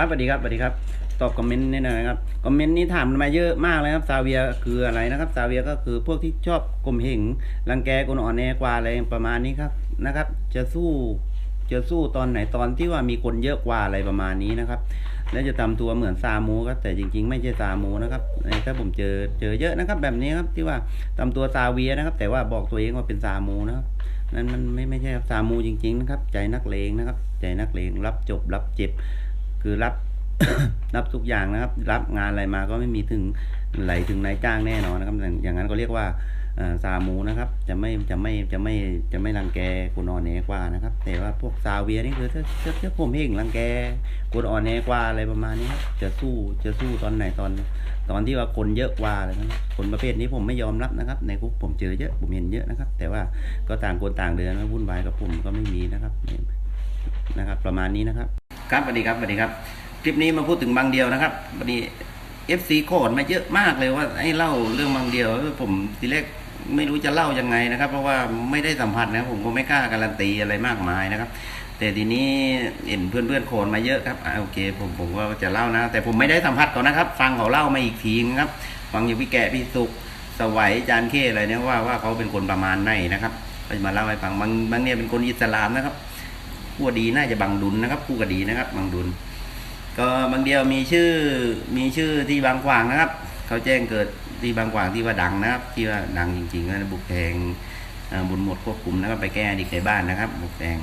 ครับสวัสดีครับสวัสดีครับ ตอบคอมเมนต์นิดหน่อยครับ คอมเมนต์นี้ถามมาเยอะมากเลยครับ ซาเวียคืออะไรนะครับ ซาเวียก็คือพวกที่ชอบกลมเหงรังแกคนอ่อนแอกว่าอะไรประมาณนี้ครับ นะครับ จะสู้จะสู้ตอนไหนตอนที่ว่ามีคนเยอะกว่าอะไรประมาณนี้นะครับ แล้วจะทำตัวเหมือนซามูครับแต่จริง ๆ ไม่ใช่ซามูนะครับถ้าผมเจอเจอเยอะนะครับ แบบนี้ครับที่ว่าทำตัวซาเวียนะครับ แต่ว่าบอกตัวเองว่าเป็นซามูนะครับนั่นมันไม่ไม่ใช่ครับซามูจริงๆนะครับใจนักเลงนะครับ ใจนักเลงรับจบรับเจ็บ คือรับรับทุกอย่างนะครับ รับงานอะไรมาก็ไม่มีถึงไหลถึงนายจ้างแน่นอนนะครับ อย่างนั้นก็เรียกว่าซามูนะครับ จะไม่จะไม่จะไม่จะไม่รังแกคนอ่อนแอกว่านะครับ แต่ว่าพวกซาเวียนี่คือถ้าถ้าถ้าผมเองรังแกคนอ่อนแอกว่าอะไรประมาณนี้จะสู้จะสู้ตอนไหนตอน ตอนที่ว่าคนเยอะกว่าอะไรนั้นคนประเภทนี้ผมไม่ยอมรับนะครับ ในคุกผมเจอเยอะผมเห็นเยอะนะครับ แต่ว่าก็ต่างคนต่างเดินนวุ่นวายกับผมก็ไม่มีนะครับนะครับ ประมาณนี้นะครับ ครับสวัสดีครับสวัสดีครับ คลิปนี้มาพูดถึงบางเดียวนะครับวันนี้เอฟซีโคดมาเยอะมากเลยว่าให้เล่าเรื่องบางเดียว ผมทีแรกไม่รู้จะเล่ายังไงนะครับ เพราะว่าไม่ได้สัมผัสนะผมก็ไม่กล้าการันตีอะไรมากมายนะครับ แต่ทีนี้เห็นเพื่อนเพื่อนๆโคนมาเยอะครับอโอเค ผมผมก็จะเล่านะ แต่ผมไม่ได้สัมผัสเขานะครับ ฟังเขาเล่ามาอีกทีนะครับฟังอยู่พี่แกะพี่สุกสวัยจานเข้อะไรเนี่ยว่าว่าเขาเป็นคนประมาณไหนนะครับก็จะมาเล่าให้ฟังบางบางเนี่ยเป็นคนอิสลามนะครับ ผู้ดีน่าจะบังดุลนะครับผู้กดีนะครับบังดุล ก็บางเดียวมีชื่อมีชื่อที่บางขวางนะครับ เขาแจ้งเกิดที่บางขวางที่ว่าดังนะครับ ที่ว่าดังจริงๆนะบุกแทงบุญหมดควบคุมนะครับไปแก้อดีตในบ้านนะครับ บุกแทง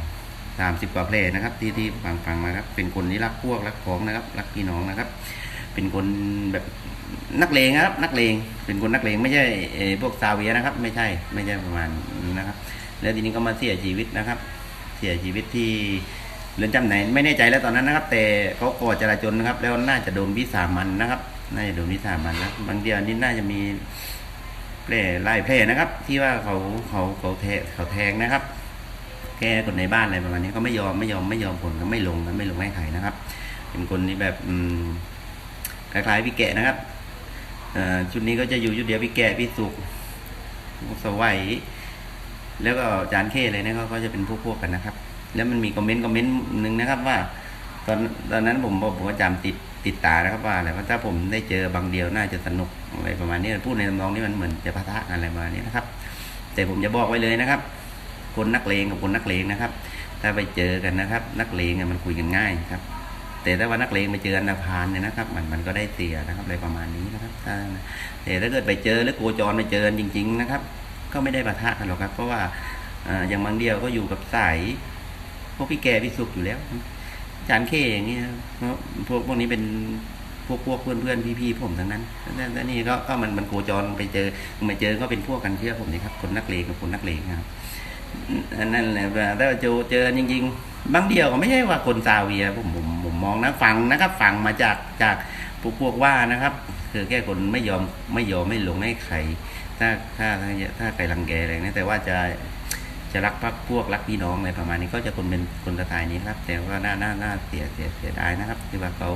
สามสิบกว่าเพลนะครับ ที่ที่ฟังฟังมาครับ เป็นคนที่รักพวกรักของนะครับ รักพี่น้องนะครับ เป็นคนแบบนักเลงครับ นักเลงเป็นคนนักเลงไม่ใช่พวกซาเวียนะครับ ไม่ใช่ไม่ใช่ประมาณนี้นะครับ แล้วทีนี้ก็มาเสียชีวิตนะครับ เสียชีวิตที่เรือนจำไหนไม่แน่ใจแล้วตอนนั้นนะครับ แต่เขาก่อจราจนนะครับ แล้วน่าจะโดนวิสามันนะครับ น่าจะโดนวิสามันนะบางเดียวนี่น่าจะมีแผลไล่แผลนะครับ ที่ว่าเขาเขาเขาแทงเขาแทงนะครับ แก้คนในบ้านอะไรประมาณนี้ก็ไม่ยอมไม่ยอมไม่ยอมผลก็ไม่ลงนะไม่ลงให้ใครนะครับ เป็นคนที่แบบอืมคล้ายๆพี่แกะนะครับอชุดนี้ก็จะอยู่ชุดเดียวพี่แกะพี่สุกสวัย แล้วก็จานเข้เลยนะเขาก็จะเป็นพวกพวกกันนะครับ แล้วมันมีคอมเมนต์คอมเมนต์หนึ่งนะครับว่า ตอนตอนนั้นผมบอกผมก็จำติดติดตานะครับว่าอะไรว่าถ้าผมได้เจอบางเดียวน่าจะสนุกอะไรประมาณนี้พูดในทำนองนี้มันเหมือนจะพะทะอะไรประมาณนี้นะครับ แต่ผมจะบอกไว้เลยนะครับ คนนักเลงกับคนนักเลงนะครับ ถ้าไปเจอกันนะครับ นักเลงมันคุยกันง่ายครับ แต่ถ้าว่านักเลงไปเจออันธพาลเนี่ยนะครับ มันมันก็ได้เสียนะครับอะไรประมาณนี้นะครับแต่ถ้าเกิดไปเจอหรือโกจรไปเจอนจริง ๆ นะครับ ก็ไม่ได้ปะทะกันหรอกครับ เพราะว่าอย่างบางเดียวก็อยู่กับสายพวกพี่แกพี่สุกอยู่แล้วจานเคอย่างเงี้ยเพราะพวกพวกนี้เป็นพวกพวกเพื่อนเพื่อนพี่พี่ผมทั้งนั้นแล้วแล้วนี่ก็ก็มันมันโคจรไปเจอไปเจอก็เป็นพวกกันเชื่อผมนี่ครับ คนนักเลงกับคนนักเลงครับนนั่นแหละถ้าเจอเจอจริง ๆ บางเดียวก็ไม่ใช่ว่าคนซาเวียผมผมผมมองนะฟังนะครับ ฟังมาจากจากพวกพวกว่านะครับ คือแค่คนไม่ยอมไม่ยอมไม่หลงให้ใครถ้าถ้าถ้าใครรังแกอะไรนะแต่ว่าจะจะรักพักพวกรักพี่น้องอะไรประมาณนี้ก็จะคนเป็นคนสไตล์นี้ครับ แต่ว่าน่าหน่าหน่าเสียเสียเสียดายนะครับที่ว่าเขา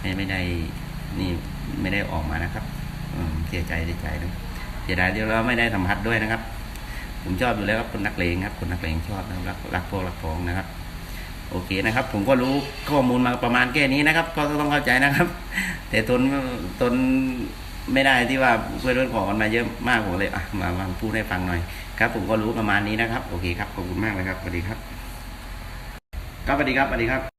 ไม่ไม่ได้นี่ไม่ได้ออกมานะครับอืมเสียใจเสียใจนะเสียดายที่เราไม่ได้สัมผัสด้วยนะครับ ผมชอบอยู่แล้วครับคนนักเลงครับคนนักเลงชอบนะรักรักพวกรักพ้องนะครับ โอเคนะครับ ผมก็รู้ข้อมูลมาประมาณแค่นี้นะครับ ก็ต้องเข้าใจนะครับ แต่ตนตนไม่ได้ที่ว่าเพื่อนเพื่อนขอกันมาเยอะมากผมเลยอะมามาพูดให้ฟังหน่อยครับ ผมก็รู้ประมาณนี้นะครับ โอเคครับขอบคุณมากเลยครับสวัสดีครับครับสวัสดีครับสวัสดีครับ